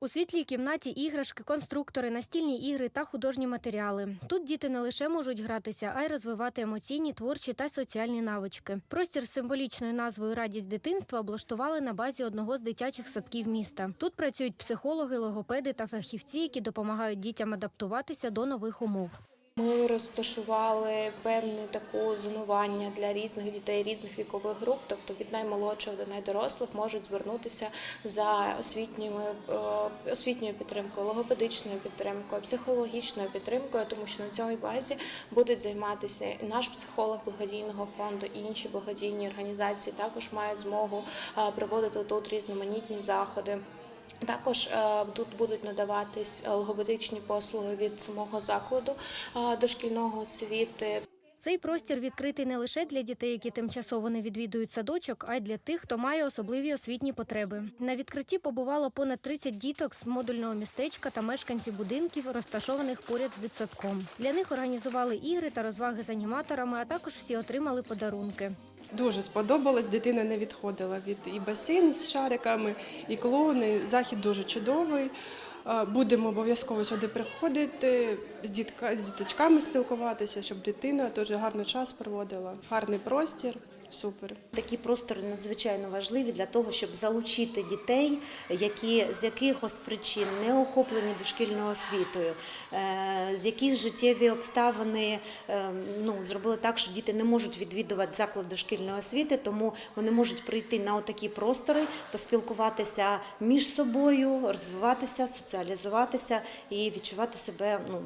У світлій кімнаті іграшки, конструктори, настільні ігри та художні матеріали. Тут діти не лише можуть гратися, а й розвивати емоційні, творчі та соціальні навички. Простір з символічною назвою Радість дитинства облаштували на базі одного з дитячих садків міста. Тут працюють психологи, логопеди та фахівці, які допомагають дітям адаптуватися до нових умов. Ми розташували певне таку зонування для різних дітей різних вікових груп, тобто від наймолодших до найдорослих можуть звернутися за освітніми е, освітньою підтримкою, логопедичною підтримкою, психологічною підтримкою, тому що на цій базі будуть займатися і наш психолог благодійного фонду і інші благодійні організації також мають змогу е, проводити тут різноманітні заходи. Також е, тут будуть надаватись логопедичні послуги від самого закладу е, дошкільного освіти. Цей простір відкритий не лише для дітей, які тимчасово не відвідують садочок, а й для тих, хто має особливі освітні потреби. На відкритті побувало понад 30 діток з модульного містечка та мешканців будинків, розташованих поряд з дитсадком. Для них організували ігри та розваги з аніматорами, а також всі отримали подарунки. Дуже сподобалось, дитина не відходила від і басейну з шариками, і клоуни. Захід дуже чудовий. Будемо обов'язково сюди приходити, з, дітка, з діточками спілкуватися, щоб дитина теж гарний час проводила. Гарний простір, супер. Такі простори надзвичайно важливі для того, щоб залучити дітей, які з якихось причин не охоплені дошкільною освітою, е, з якісь життєві обставини е, ну, зробили так, що діти не можуть відвідувати заклад дошкільної освіти, тому вони можуть прийти на отакі простори, поспілкуватися між собою, розвиватися, соціалізуватися і відчувати себе ну,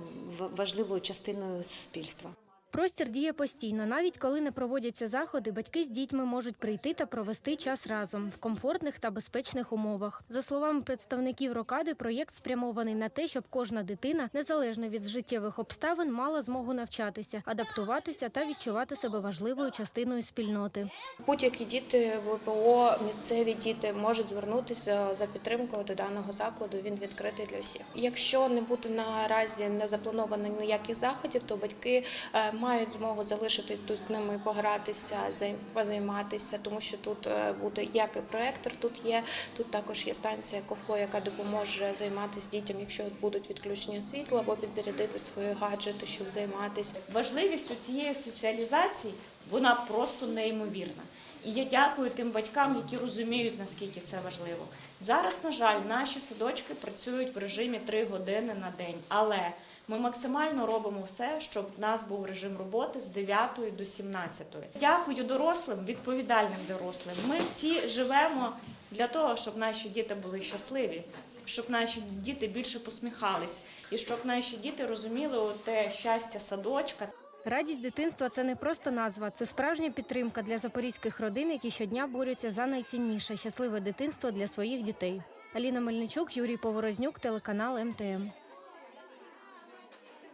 важливою частиною суспільства. Простір діє постійно. Навіть коли не проводяться заходи, батьки з дітьми можуть прийти та провести час разом в комфортних та безпечних умовах. За словами представників рокади, проєкт спрямований на те, щоб кожна дитина, незалежно від життєвих обставин, мала змогу навчатися, адаптуватися та відчувати себе важливою частиною спільноти. Будь-які діти ВПО, місцеві діти можуть звернутися за підтримкою до даного закладу. Він відкритий для всіх. Якщо не буде наразі не заплановано ніяких заходів, то батьки е, мають змогу залишитись тут з ними, погратися, займ- позайматися, тому що тут е, буде як і проектор, тут є. Тут також є станція Кофло, яка допоможе займатися дітям, якщо будуть відключення світла, або підзарядити свої гаджети, щоб займатися. Важливість у цієї соціалізації вона просто неймовірна. І я дякую тим батькам, які розуміють, наскільки це важливо. Зараз, на жаль, наші садочки працюють в режимі 3 години на день, але ми максимально робимо все, щоб в нас був режим роботи з 9 до 17. Дякую дорослим, відповідальним дорослим. Ми всі живемо для того, щоб наші діти були щасливі, щоб наші діти більше посміхались, і щоб наші діти розуміли те щастя садочка. Радість дитинства це не просто назва, це справжня підтримка для запорізьких родин, які щодня борються за найцінніше щасливе дитинство для своїх дітей. Аліна Мельничук, Юрій Поворознюк, телеканал МТМ.